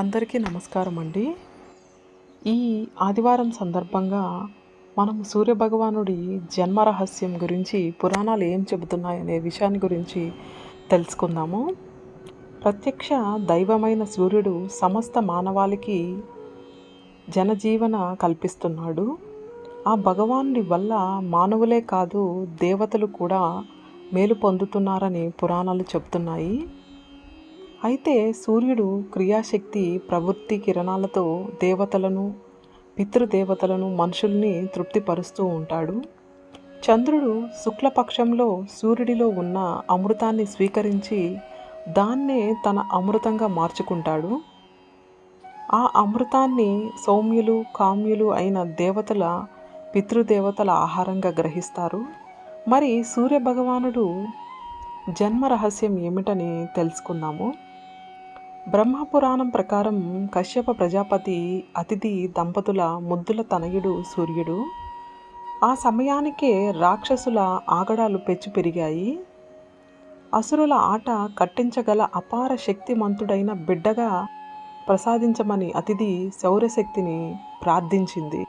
అందరికీ నమస్కారం అండి. ఈ ఆదివారం సందర్భంగా మనం సూర్యభగవానుడి జన్మ రహస్యం గురించి పురాణాలు ఏం చెబుతున్నాయనే విషయాన్ని గురించి తెలుసుకుందాము. ప్రత్యక్ష దైవమైన సూర్యుడు సమస్త మానవాళికి జనజీవన కల్పిస్తున్నాడు. ఆ భగవానుడి వల్ల మానవులే కాదు దేవతలు కూడా మేలు పొందుతున్నారని పురాణాలు చెబుతున్నాయి. అయితే సూర్యుడు క్రియాశక్తి ప్రవృత్తి కిరణాలతో దేవతలను పితృదేవతలను మనుషుల్ని తృప్తిపరుస్తూ ఉంటాడు. చంద్రుడు శుక్లపక్షంలో సూర్యుడిలో ఉన్న అమృతాన్ని స్వీకరించి దాన్నే తన అమృతంగా మార్చుకుంటాడు. ఆ అమృతాన్ని సౌమ్యులు కామ్యులు అయిన దేవతల పితృదేవతల ఆహారంగా గ్రహిస్తారు. మరి సూర్యభగవానుడు జన్మ రహస్యం ఏమిటని తెలుసుకున్నాము బ్రహ్మపురాణం ప్రకారం కశ్యప ప్రజాపతి అతిథి దంపతుల ముద్దుల తనయుడు సూర్యుడు. ఆ సమయానికే రాక్షసుల ఆగడాలు పెచ్చు పెరిగాయి. అసురుల ఆట కట్టించగల అపార శక్తిమంతుడైన బిడ్డగా ప్రసాదించమని అతిథి శౌర్యశక్తిని ప్రార్థించింది.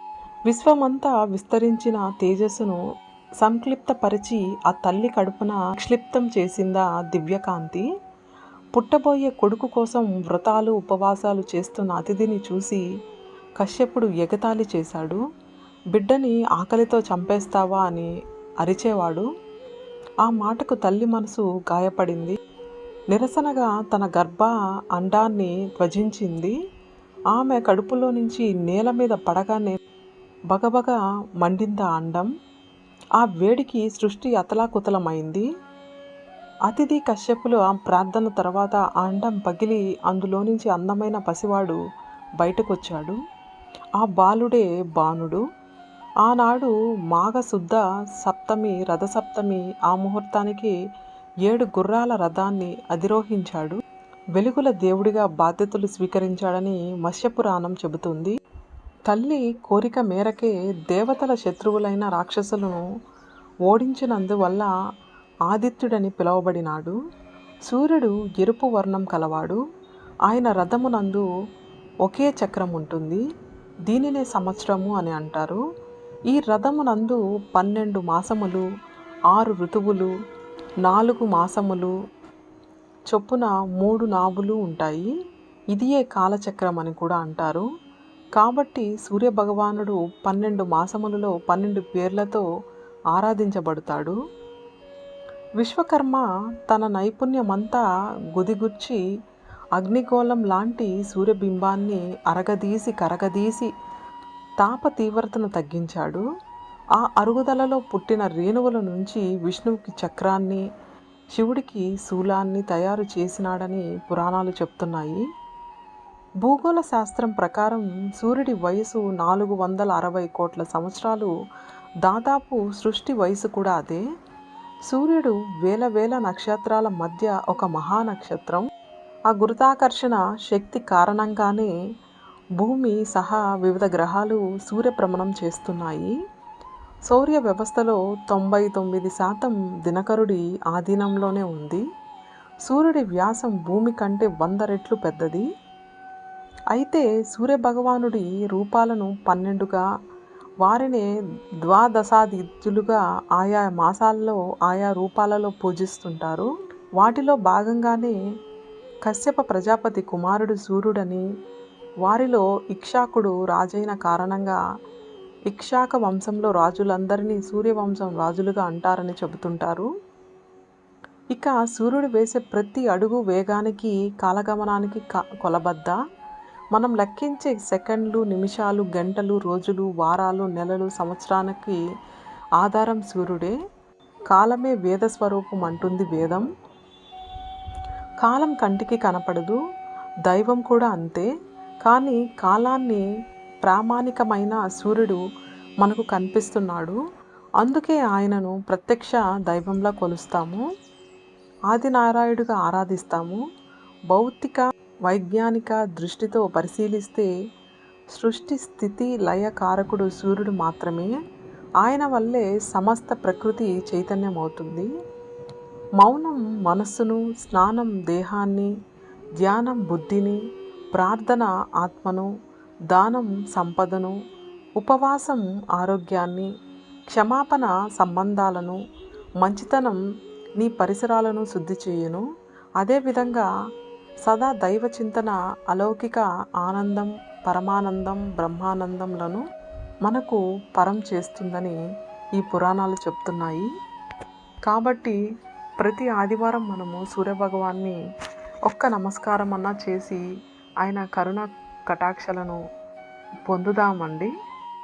విశ్వమంతా విస్తరించిన తేజస్సును సంక్లిప్తపరిచి ఆ తల్లి కడుపున క్షిప్తం చేసిందా దివ్యకాంతి. పుట్టబోయే కొడుకు కోసం వ్రతాలు ఉపవాసాలు చేస్తున్న అతిథిని చూసి కశ్యపుడు ఎగతాళి చేశాడు. బిడ్డని ఆకలితో చంపేస్తావా? అని అరిచేవాడు. ఆ మాటకు తల్లి మనసు గాయపడింది. నిరసనగా తన గర్భ అండాన్ని త్వజించింది ఆమె కడుపులో నుంచి నేల మీద పడగానే బగబగ మండింద అండం. ఆ వేడికి సృష్టి అతలాకుతలమైంది. అతిథి కశ్యపులు ఆ ప్రార్థన తర్వాత ఆ అండం పగిలి అందులో నుంచి అందమైన పసివాడు బయటకొచ్చాడు. ఆ బాలుడే బాణుడు. ఆనాడు మాఘశుద్ధ సప్తమి రథసప్తమి ఆ ముహూర్తానికి ఏడు గుర్రాల రథాన్ని అధిరోహించాడు. వెలుగుల దేవుడిగా బాధ్యతలు స్వీకరించాడని మత్స్యపురాణం చెబుతుంది. తల్లి కోరిక మేరకే దేవతల శత్రువులైన రాక్షసులను ఓడించినందువల్ల ఆదిత్యుడని పిలువబడినాడు. సూర్యుడు ఎరుపు వర్ణం కలవాడు. ఆయన రథమునందు ఒకే చక్రం ఉంటుంది. దీనినే సంవత్సరము అని అంటారు. ఈ రథమునందు పన్నెండు మాసములు ఆరు ఋతువులు నాలుగు మాసములు చొప్పున మూడు నావులు ఉంటాయి. ఇదియే కాలచక్రం అని కూడా అంటారు. కాబట్టి సూర్యభగవానుడు పన్నెండు మాసములలో పన్నెండు పేర్లతో ఆరాధించబడతాడు. విశ్వకర్మ తన నైపుణ్యమంతా గుదిగుచ్చి అగ్నిగోళం లాంటి సూర్యబింబాన్ని అరగదీసి కరగదీసి తాప తీవ్రతను తగ్గించాడు. ఆ అరుగుదలలో పుట్టిన రేణువుల నుంచి విష్ణువుకి చక్రాన్ని శివుడికి శూలాన్ని తయారు చేసినాడని పురాణాలు చెప్తున్నాయి. భూగోళ శాస్త్రం ప్రకారం సూర్యుడి వయసు నాలుగు వందల అరవై కోట్ల సంవత్సరాలు. దాదాపు సృష్టి వయసు కూడా అదే. సూర్యుడు వేల వేల నక్షత్రాల మధ్య ఒక మహానక్షత్రం. ఆ గురుతాకర్షణ శక్తి కారణంగానే భూమి సహా వివిధ గ్రహాలు సూర్యభ్రమణం చేస్తున్నాయి. సౌర్య వ్యవస్థలో తొంభై తొమ్మిది శాతం దినకరుడి ఆధీనంలోనే ఉంది. సూర్యుడి వ్యాసం భూమి కంటే వంద రెట్లు పెద్దది. అయితే సూర్యభగవానుడి రూపాలను పన్నెండుగా వారిని ద్వాదశాదిత్యులుగా ఆయా మాసాల్లో ఆయా రూపాలలో పూజిస్తుంటారు. వాటిలో భాగంగానే కశ్యప ప్రజాపతి కుమారుడు సూర్యుడని వారిలో ఇక్షాకుడు రాజైన కారణంగా ఇక్షాక వంశంలో రాజులందరినీ సూర్యవంశం రాజులుగా అంటారని చెబుతుంటారు. ఇక సూర్యుడు వేసే ప్రతి అడుగు వేగానికి కాలగమనానికి కొలబద్ద? మనం లెక్కించే సెకండ్లు నిమిషాలు గంటలు రోజులు వారాలు నెలలు సంవత్సరానికి ఆధారం సూర్యుడే. కాలమే వేద స్వరూపం అంటుంది వేదం. కాలం కంటికి కనపడదు దైవం కూడా అంతే. కానీ కాలాన్ని ప్రామాణికమైన సూర్యుడు మనకు కనిపిస్తున్నాడు. అందుకే ఆయనను ప్రత్యక్ష దైవంలా కొలుస్తాము. ఆదినారాయుడుగా ఆరాధిస్తాము. భౌతిక వైజ్ఞానిక దృష్టితో పరిశీలిస్తే సృష్టి స్థితి లయ కారకుడు సూర్యుడు మాత్రమే. ఆయన వల్లే సమస్త ప్రకృతి చైతన్యమవుతుంది. మౌనం మనస్సును స్నానం దేహాన్ని ధ్యానం బుద్ధిని ప్రార్థన ఆత్మను దానం సంపదను ఉపవాసం ఆరోగ్యాన్ని క్షమాపణ సంబంధాలను మంచితనం నీ పరిసరాలను శుద్ధి చేయును. అదేవిధంగా సదా దైవ చింతన అలౌకిక ఆనందం పరమానందం బ్రహ్మానందంలను మనకు పరం చేస్తుందని ఈ పురాణాలు చెప్తున్నాయి. కాబట్టి ప్రతి ఆదివారం మనము సూర్యభగవాన్ని ఒక్క నమస్కారం అన్నా చేసి ఆయన కరుణ కటాక్షలను పొందుదామండి.